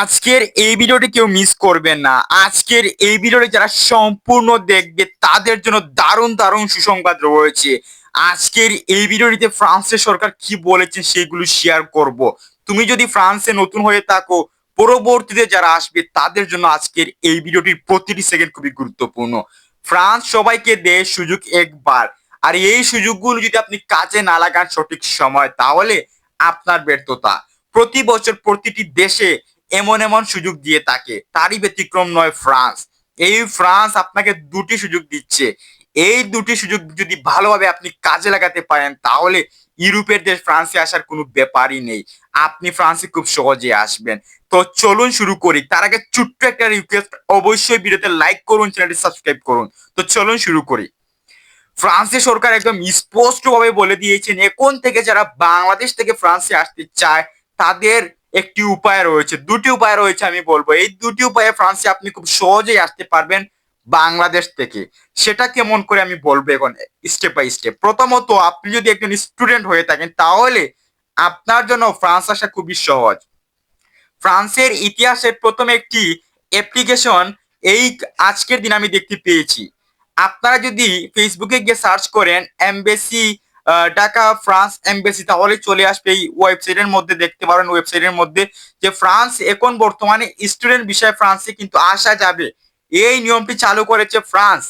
আজকের এই ভিডিওটি কেউ মিস করবেন না। আজকের এই ভিডিওটি যারা সম্পূর্ণ দেখবে, তাদের জন্য দারুণ দারুণ সুসংবাদ রয়েছে। আজকের এই ভিডিওটিতে ফ্রান্সের সরকার কি বলেছে সেগুলো শেয়ার করব। তুমি যদি ফ্রান্সে নতুন হয়ে থাকো, পরবর্তীতে যারা আসবে, তাদের জন্য আজকের এই ভিডিওটির প্রতিটি সেকেন্ড খুবই গুরুত্বপূর্ণ। ফ্রান্স সবাইকে দেয় সুযোগ একবার। আর এই সুযোগগুলো যদি আপনি কাজে না লাগান সঠিক সময়, তাহলে আপনার ব্যর্থতা। প্রতি বছর প্রতিটি দেশে এমন এমন সুযোগ দিয়ে থাকে। তারই ব্যতিক্রম নয় ফ্রান্স। এই ফ্রান্স আপনাকে দুটি সুযোগ দিচ্ছে। এই দুটি সুযোগ যদি ভালোভাবে আপনি কাজে লাগাতে পারেন, তাহলে ইউরোপের দেশ ফ্রান্সে আসার কোনো ব্যাপারই নেই। আপনি ফ্রান্সে খুব সহজে আসবেন। তো চলুন শুরু করি। তার আগে ছোট্ট একটা রিকোয়েস্ট অবশ্যই ভিডিওতে লাইক করুন চ্যানেলটি সাবস্ক্রাইব করুন। তো চলুন শুরু করি। ফ্রান্সের সরকার একদম স্পষ্টভাবে বলে দিয়েছেন, এখন থেকে যারা বাংলাদেশ থেকে ফ্রান্সে আসতে চায়, তাদের একটি উপায় রয়েছে, দুটি উপায় রয়েছে আমি বলব। এই দুটি উপায়ে ফ্রান্সে আপনি খুব সহজেই আসতে পারবেন বাংলাদেশ থেকে। সেটা কেমন করে আমি বলব এখন স্টেপ বাই স্টেপ প্রথমত, আপনি যদি একজন স্টুডেন্ট হয়ে থাকেন, তাহলে আপনার জন্য ফ্রান্স আসা খুবই সহজ। ফ্রান্সের ইতিহাসের প্রথম একটি অ্যাপ্লিকেশন এই আজকের দিন আমি দেখতে পেয়েছি। আপনারা যদি ফেসবুকে গিয়ে সার্চ করেন এমবেসি ঢাকা, ফ্রান্স এমবেসি তাহলে চলে আসবে এই ওয়েবসাইটের মধ্যে, দেখতে পারেন ওয়েবসাইটের মধ্যে যে ফ্রান্স এখন বর্তমানে স্টুডেন্ট বিষয়ে ফ্রান্সে কিন্তু আসা যাবে। এই নিয়মটি চালু করেছে ফ্রান্স।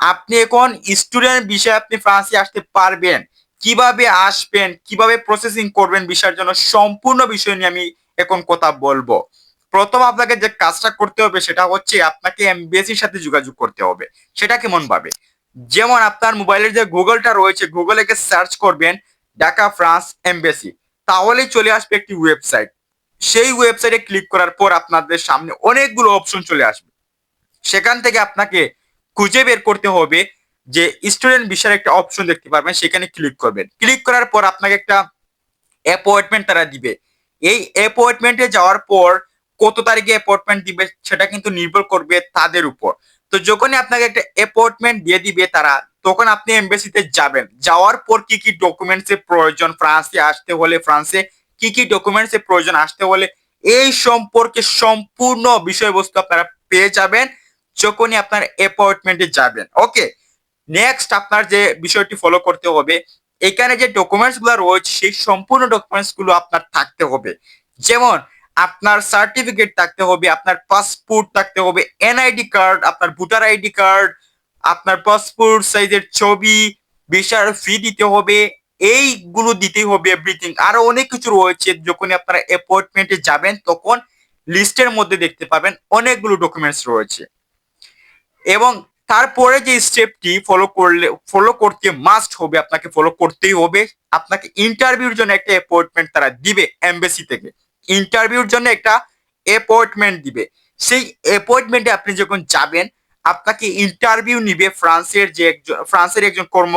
আপনি এখন স্টুডেন্ট বিষয়ে আপনি ফ্রান্সে আসতে পারবেন। কীভাবে আসবেন, কীভাবে প্রসেসিং করবেন বিষয়ের জন্য সম্পূর্ণ বিষয় নিয়ে আমি এখন কথা বলব। প্রথম আপনাকে যে কাজটা করতে হবে সেটা হচ্ছে আপনাকে এমবিএসির সাথে যোগাযোগ করতে হবে। সেটা কেমন ভাবে যেমন আপনার মোবাইলের যে গুগলটা রয়েছে, গুগলে গিয়ে সার্চ করবেন ঢাকা ফ্রান্স এমবেসি, তাহলেই চলে আসবে একটি ওয়েবসাইট সেই ওয়েবসাইটে ক্লিক করার পর আপনাদের সামনে অনেকগুলো অপশন চলে আসবে। সেখান থেকে আপনাকে খুঁজে বের করতে হবে যে স্টুডেন্ট বিষয়ের একটা অপশন দেখতে পারবেন, সেখানে ক্লিক করবেন। ক্লিক করার পর আপনাকে একটা অ্যাপয়েন্টমেন্ট তারা দিবে। এই অ্যাপয়েন্টমেন্টে যাওয়ার পর কত তারিখে অ্যাপয়েন্টমেন্ট দিবে, সেটা কিন্তু নির্ভর করবে তাদের উপর। তো যখনই আপনাকে একটা অ্যাপয়েন্টমেন্ট দিয়ে দিবে তারা, তখন আপনি এমবেসিতে যাবেন। যাওয়ার পর কি কি ডকুমেন্টস এর প্রয়োজন? ফ্রান্সে আসতে হলে ফ্রান্সে কি কি ডকুমেন্টস এর প্রয়োজন? আসতে হলে এই সম্পর্কে সম্পূর্ণ বিষয়বস্তু আপনারা পেয়ে যাবেন যখনই আপনার অ্যাপয়েন্টমেন্টে যাবেন। ওকে নেক্সট আপনার যে বিষয়টি ফলো করতে হবে, এখানে যে ডকুমেন্টসগুলো রয়েছে, সেই সম্পূর্ণ ডকুমেন্টসগুলো আপনার থাকতে হবে। যেমন আপনার সার্টিফিকেট থাকতে হবে, আপনার পাসপোর্ট থাকতে হবে এনআইডি কার্ড আপনার ভোটার আইডি কার্ড আপনার পাসপোর্ট সাইজের ছবি ভিসার ফি দিতে হবে, এইগুলো দিতে হবে এভরিথিং আরও অনেক কিছু রয়েছে, যখনই আপনারা অ্যাপয়েন্টমেন্টে যাবেন, তখন লিস্টের মধ্যে দেখতে পাবেন অনেকগুলো ডকুমেন্টস রয়েছে। এবং তারপরে যে স্টেপটি ফলো করলে ফলো করতে মাস্ট হবে, আপনাকে ফলো করতেই হবে। আপনাকে ইন্টারভিউর জন্য একটা অ্যাপয়েন্টমেন্ট তারা দিবে এমবেসি থেকে। ইন্টারভিউর জন্য একটা অ্যাপয়েন্টমেন্ট দিবে। সেই অ্যাপয়েন্টমেন্টে আপনি যখন যাবেন, আপনাকে ইন্টারভিউ নিবে ফ্রান্সের যে একজন, ফ্রান্সের একজন কর্ম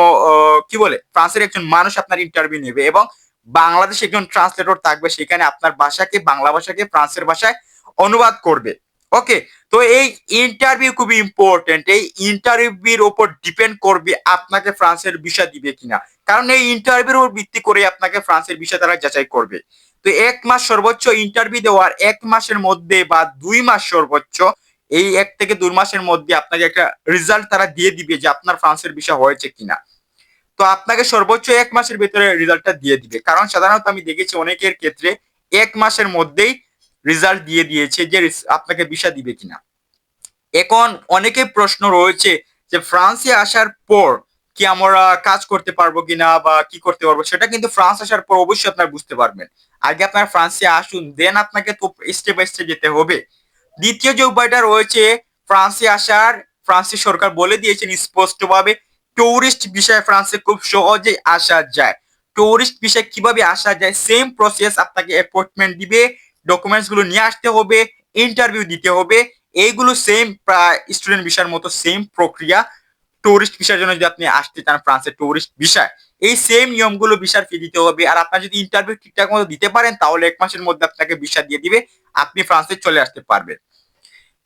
কি বলে? ফ্রান্সের একজন মানুষ আপনার ইন্টারভিউ নেবে এবং বাংলাদেশে একজন ট্রান্সলেটর থাকবে, সেখানে আপনার ভাষাকে, বাংলা ভাষাকে, ফ্রান্সের ভাষায় অনুবাদ করবে। ওকে তো এই ইন্টারভিউ খুবই ইম্পর্টেন্ট এই ইন্টারভিউর উপর ডিপেন্ড করবে আপনাকে ফ্রান্সের ভিসা দিবে কিনা। কারণ এই ইন্টারভিউর উপর ভিত্তি করে আপনাকে ফ্রান্সের ভিসা তারা যাচাই করবে। তো এক মাস সর্বোচ্চ ইন্টারভিউ দেওয়ার এক মাসের মধ্যে বা দুই মাস সর্বোচ্চ, এই এক থেকে দুই মাসের মধ্যে আপনাকে একটা রেজাল্ট তারা দিয়ে দিবে যে আপনার ফ্রান্সের বিষয় হয়েছে কিনা। তো আপনাকে সর্বোচ্চ এক মাসের ভিতরে রেজাল্টটা দিয়ে দিবে। কারণ সাধারণত আমি দেখেছি অনেকের ক্ষেত্রে এক মাসের মধ্যেই রেজাল্ট দিয়ে দিয়েছে যে আপনাকে ভিসা দিবে কিনা। এখন অনেকে প্রশ্ন রয়েছে যে ফ্রান্সে আসার পর কি আমরা কাজ করতে পারব কিনা বা কি করতে পারব, সেটা কিন্তু ফ্রান্স আসার পর অবশ্যই আপনারা বুঝতে পারবেন। আগে আপনার ফ্রান্সে আসুন দেন আপনাকে তো স্টেপ বাই স্টেপ যেতে হবে। দ্বিতীয় যে উপায়টা রয়েছে, ফ্রান্সে আসার, ফ্রান্সের সরকার বলে দিয়েছেন স্পষ্টভাবে টুরিস্ট বিষয়ে ফ্রান্সে খুব সহজেই আসা যায়। টুরিস্ট বিষয়ে কীভাবে আসা যায় সেম প্রসেস আপনাকে অ্যাপয়েন্টমেন্ট দিবে। ডকুমেন্টসগুলো নিয়ে আসতে হবে ইন্টারভিউ দিতে হবে, এইগুলো সেম প্রায় স্টুডেন্ট ভিসার মতো সেম প্রক্রিয়া টুরিস্ট ভিসার জন্য যদি আপনি আসতে চান ফ্রান্সের টুরিস্ট ভিসায় এই সেম নিয়মগুলো ভিসার ফি দিতে হবে, আর আপনার যদি ইন্টারভিউ ঠিকঠাক মতো দিতে পারেন, তাহলে এক মাসের মধ্যে আপনাকে ভিসা দিয়ে দিবে, আপনি ফ্রান্সে চলে আসতে পারবেন।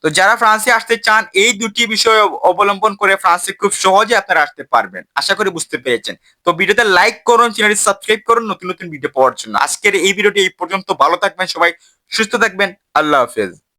তো যারা ফ্রান্সে আসতে চান, এই দুটি বিষয় অবলম্বন করে ফ্রান্সে খুব সহজে আপনারা আসতে পারবেন। আশা করি বুঝতে পেরেছেন। তো ভিডিওতে লাইক করুন চ্যানেলটি সাবস্ক্রাইব করুন, নতুন নতুন ভিডিও পাওয়ার জন্য। আজকের এই ভিডিওটি এই পর্যন্ত। ভালো থাকবেন সবাই, সুস্থ থাকবেন। আল্লাহ হাফেজ।